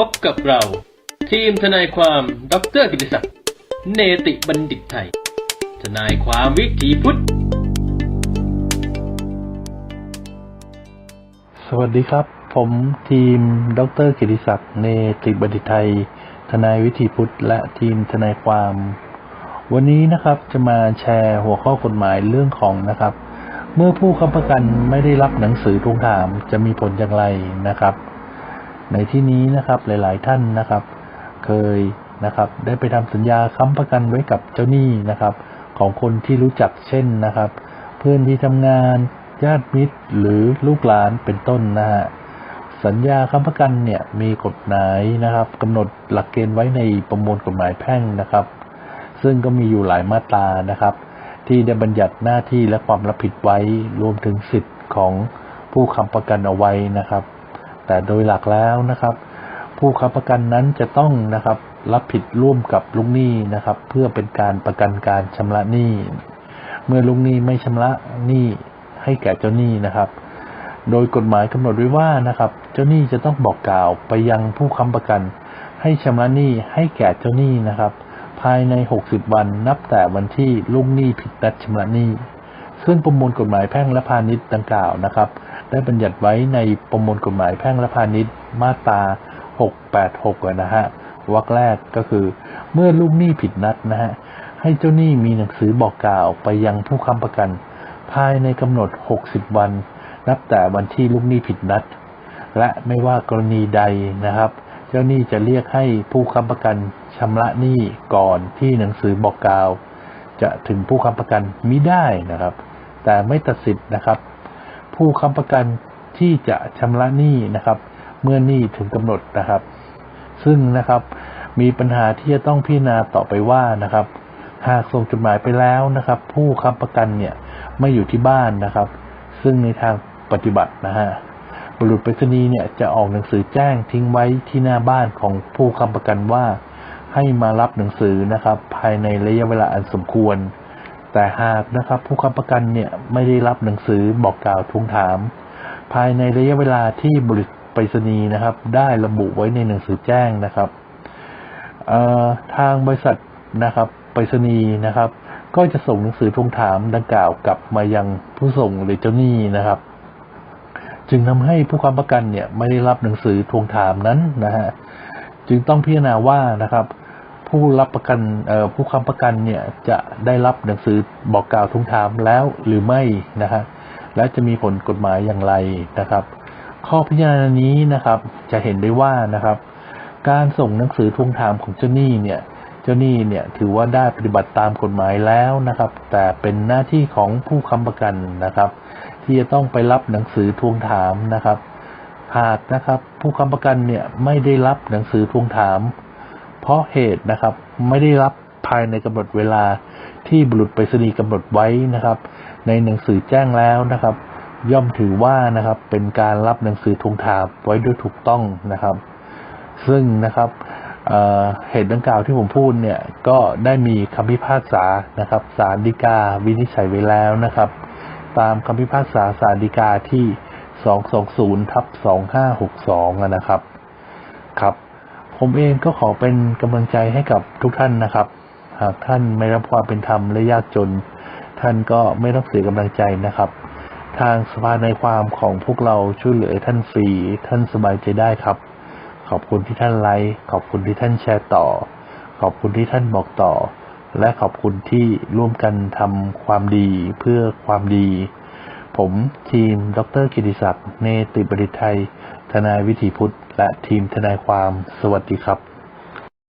พบกับเรา ทีมทนายความดรกิติศักดิ์เนติบัณฑิตไทย ทนายความวิถีพุทธ สวัสดีครับ ผมทีมดรกิติศักดิ์เนติบัณฑิตไทย ทนายวิถีพุทธ และทีมทนายความ วันนี้นะครับจะมาแชร์หัวข้อกฎหมายเรื่องของนะครับ เมื่อผู้ค้ำประกันไม่ได้รับหนังสือทวงถามจะมีผลอย่างไรนะครับ ในที่นี้นะครับหลาย ๆ ท่านนะครับ เคยนะครับได้ไปทำสัญญาค้ำประกันไว้กับเจ้าหนี้นะครับ ของคนที่รู้จักเช่นนะครับ เพื่อนที่ทำงานญาติมิตรหรือลูกหลานเป็นต้นนะฮะสัญญาค้ำประกันเนี่ยมีกฎหมายนะครับกำหนดหลักเกณฑ์ไว้ในประมวลกฎหมายแพ่งนะครับ ซึ่งก็มีอยู่หลายมาตรานะครับ ที่ได้บัญญัติหน้าที่และความรับผิดไว้รวมถึงสิทธิ์ของผู้ค้ำประกันเอาไว้นะครับ แต่โดยหลักแล้วนะครับ ผู้ค้ำประกันนั้นจะต้องนะครับรับผิดร่วมกับลูกหนี้นะครับ เพื่อเป็นการประกันการชำระหนี้ เมื่อลูกหนี้ไม่ชำระหนี้ให้แก่เจ้าหนี้นะครับ โดยกฎหมายกำหนดไว้ว่านะครับ เจ้าหนี้จะต้องบอกกล่าวไปยังผู้ค้ำประกัน ให้ชำระหนี้ให้แก่เจ้าหนี้นะครับ ภายใน 60 วันนับแต่วันที่ลูกหนี้ผิดนัดชำระหนี้ ซึ่งประมวลกฎหมายแพ่งและพาณิชย์ดังกล่าวนะครับ ได้บัญญัติไว้ในประมวลกฎหมายแพ่งและพาณิชย์มาตรา 686 นะฮะวรรคแรกก็คือ เมื่อลูกหนี้ผิดนัดนะฮะให้เจ้าหนี้มีหนังสือบอกกล่าวไปยังผู้ค้ำประกัน ภายในกำหนด 60 วัน นับแต่วันที่ลูกหนี้ผิดนัด และไม่ว่ากรณีใดนะครับ เจ้าหนี้จะเรียกให้ผู้ค้ำประกันชำระหนี้ก่อนที่หนังสือบอกกล่าว จะถึงผู้ค้ำประกันมิได้นะครับ แต่ไม่ตัดสิทธิ์นะครับ ผู้ค้ำประกันที่จะชำระหนี้นะครับ เมื่อหนี้ถึงกำหนดนะครับ ซึ่งนะครับมีปัญหาที่จะต้องพิจารณาต่อไปว่านะครับ หากส่งจดหมายไปแล้วนะครับ ผู้ค้ำประกันเนี่ยไม่อยู่ที่บ้านนะครับ ซึ่งในทางปฏิบัตินะฮะบุรุษไปรษณีย์เนี่ยจะออกหนังสือแจ้งทิ้งไว้ที่หน้าบ้านของผู้ค้ำประกันว่า ให้มารับหนังสือนะครับ ภายในระยะเวลาอันสมควร แต่หากนะครับ ผู้ค้ำประกันเนี่ยไม่ได้รับหนังสือบอกกล่าวทวงถาม ภายในระยะเวลาที่บริษัทไปรษณีย์นะครับ ได้ระบุไว้ในหนังสือแจ้งนะครับทางบริษัทนะครับไปรษณีย์นะครับ ก็จะส่งหนังสือทวงถามดังกล่าวกลับมายังผู้ส่งหรือเจ้าหนี้นะครับ จึงทำให้ผู้ค้ำประกันเนี่ยไม่ได้รับหนังสือทวงถามนั้นนะฮะจึงต้องพิจารณาว่านะครับ ผู้รับประกันผู้ค้ำประกันเนี่ยจะได้รับหนังสือบอกกล่าวทวงถามแล้วหรือไม่นะฮะและจะมีผลกฎหมายอย่างไรนะครับ ข้อพิจารณานี้นะครับจะเห็นได้ว่านะครับ การส่งหนังสือทวงถามของเจ้าหนี้เนี่ยเจ้าหนี้เนี่ยถือว่าได้ปฏิบัติตามกฎหมายแล้วนะครับ แต่เป็นหน้าที่ของผู้ค้ำประกันนะครับ ที่จะต้องไปรับหนังสือทวงถามนะครับ หากนะครับผู้ค้ำประกันเนี่ยไม่ได้รับหนังสือทวงถาม เพราะเหตุนะครับ ไม่ได้รับภายในกำหนดเวลาที่บุรุษไปรษณีย์กำหนดไว้นะครับ ในหนังสือแจ้งแล้วนะครับ ย่อมถือว่านะครับเป็นการรับหนังสือทวงถามไว้ด้วยถูกต้องนะครับ ซึ่งนะครับเเหตุดังกล่าวที่ผมพูดเนี่ยก็ได้มีคำพิพากษานะครับศาลฎีกาวินิจฉัยไว้แล้วนะครับ ตามคำพิพากษาศาลฎีกาที่ 220ทับ2562นะครับครับ ผมเองก็ขอเป็นกำลังใจให้กับทุกท่านนะครับ หากท่านไม่รับความเป็นธรรมและยากจน ท่านก็ไม่ต้องเสียกำลังใจนะครับ ทางสภาในความของพวกเราช่วยเหลือท่านฟรีท่านสบายใจได้ครับ ขอบคุณที่ท่านไลค์ขอบคุณที่ท่านแชร์ต่อ ขอบคุณที่ท่านบอกต่อ และขอบคุณที่ร่วมกันทำความดีเพื่อความดี ผมทีม ดรกิติศักดิ์เนติบริไทย ทนายวิถีพุทธ และทีมทนายความ สวัสดีครับ